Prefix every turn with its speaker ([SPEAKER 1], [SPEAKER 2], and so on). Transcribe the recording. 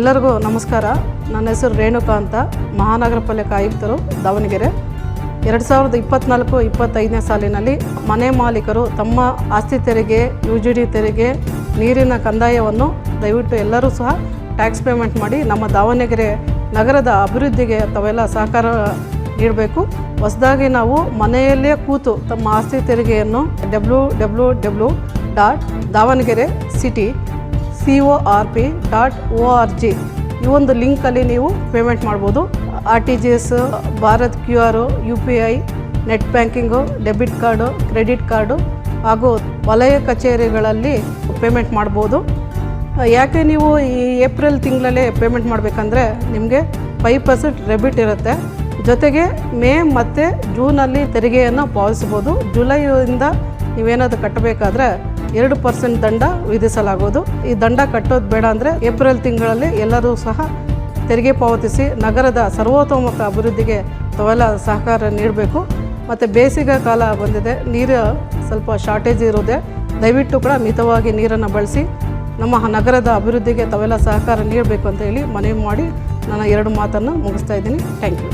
[SPEAKER 1] ಎಲ್ಲರಿಗೂ ನಮಸ್ಕಾರ. ನನ್ನ ಹೆಸರು ರೇಣುಕಾ ಅಂತ ಮಹಾನಗರ ಪಾಲಿಕೆ ಆಯುಕ್ತರು ದಾವಣಗೆರೆ. ಎರಡು ಸಾವಿರದ ಇಪ್ಪತ್ನಾಲ್ಕು ಇಪ್ಪತ್ತೈದನೇ ಸಾಲಿನಲ್ಲಿ ಮನೆ ಮಾಲೀಕರು ತಮ್ಮ ಆಸ್ತಿ ತೆರಿಗೆ, ಯು ಜಿ ಡಿ ತೆರಿಗೆ, ನೀರಿನ ಕಂದಾಯವನ್ನು ದಯವಿಟ್ಟು ಎಲ್ಲರೂ ಸಹ ಟ್ಯಾಕ್ಸ್ ಪೇಮೆಂಟ್ ಮಾಡಿ ನಮ್ಮ ದಾವಣಗೆರೆ ನಗರದ ಅಭಿವೃದ್ಧಿಗೆ ತಾವೆಲ್ಲ ಸಹಕಾರ ನೀಡಬೇಕು. ಹೊಸದಾಗಿ ನಾವು ಮನೆಯಲ್ಲೇ ಕೂತು ತಮ್ಮ ಆಸ್ತಿ ತೆರಿಗೆಯನ್ನು W W W dot Davanagere city C O R P dot O R G ಈ ಒಂದು ಲಿಂಕಲ್ಲಿ ನೀವು ಪೇಮೆಂಟ್ ಮಾಡ್ಬೋದು. R T G S Bharat Q R U P I net banking debit card credit card ಹಾಗೂ ವಲಯ ಕಚೇರಿಗಳಲ್ಲಿ payment ಮಾಡ್ಬೋದು. ಯಾಕೆ ನೀವು ಈ ಏಪ್ರಿಲ್ ತಿಂಗಳಲ್ಲೇ ಪೇಮೆಂಟ್ ಮಾಡಬೇಕಂದ್ರೆ ನಿಮಗೆ ಫೈವ್ ಪರ್ಸೆಂಟ್ ರೆಬಿಟ್ ಇರುತ್ತೆ. ಜೊತೆಗೆ ಮೇ ಮತ್ತು ಜೂನಲ್ಲಿ ತೆರಿಗೆಯನ್ನು ಪಾವತಿಸ್ಬೋದು. ಜುಲೈಯಿಂದ ನೀವೇನಾದರೂ ಕಟ್ಟಬೇಕಾದ್ರೆ ಎರಡು ಪರ್ಸೆಂಟ್ ದಂಡ ವಿಧಿಸಲಾಗುವುದು. ಈ ದಂಡ ಕಟ್ಟೋದು ಬೇಡ ಅಂದರೆ ಏಪ್ರಿಲ್ ತಿಂಗಳಲ್ಲಿ ಎಲ್ಲರೂ ಸಹ ತೆರಿಗೆ ಪಾವತಿಸಿ ನಗರದ ಸರ್ವತೋಮುಖ ಅಭಿವೃದ್ಧಿಗೆ ತಾವೆಲ್ಲ ಸಹಕಾರ ನೀಡಬೇಕು. ಮತ್ತು ಬೇಸಿಗೆ ಕಾಲ ಬಂದಿದೆ, ನೀರು ಸ್ವಲ್ಪ ಶಾರ್ಟೇಜ್ ಇರೋದೆ. ದಯವಿಟ್ಟು ಕೂಡ ಮಿತವಾಗಿ ನೀರನ್ನು ಬಳಸಿ, ನಮ್ಮ ನಗರದ ಅಭಿವೃದ್ಧಿಗೆ ತಾವೆಲ್ಲ ಸಹಕಾರ ನೀಡಬೇಕು ಅಂತ ಹೇಳಿ ಮನವಿ ಮಾಡಿ ನಾನು ಎರಡು ಮಾತನ್ನು ಮುಗಿಸ್ತಾ ಇದ್ದೀನಿ. Thank you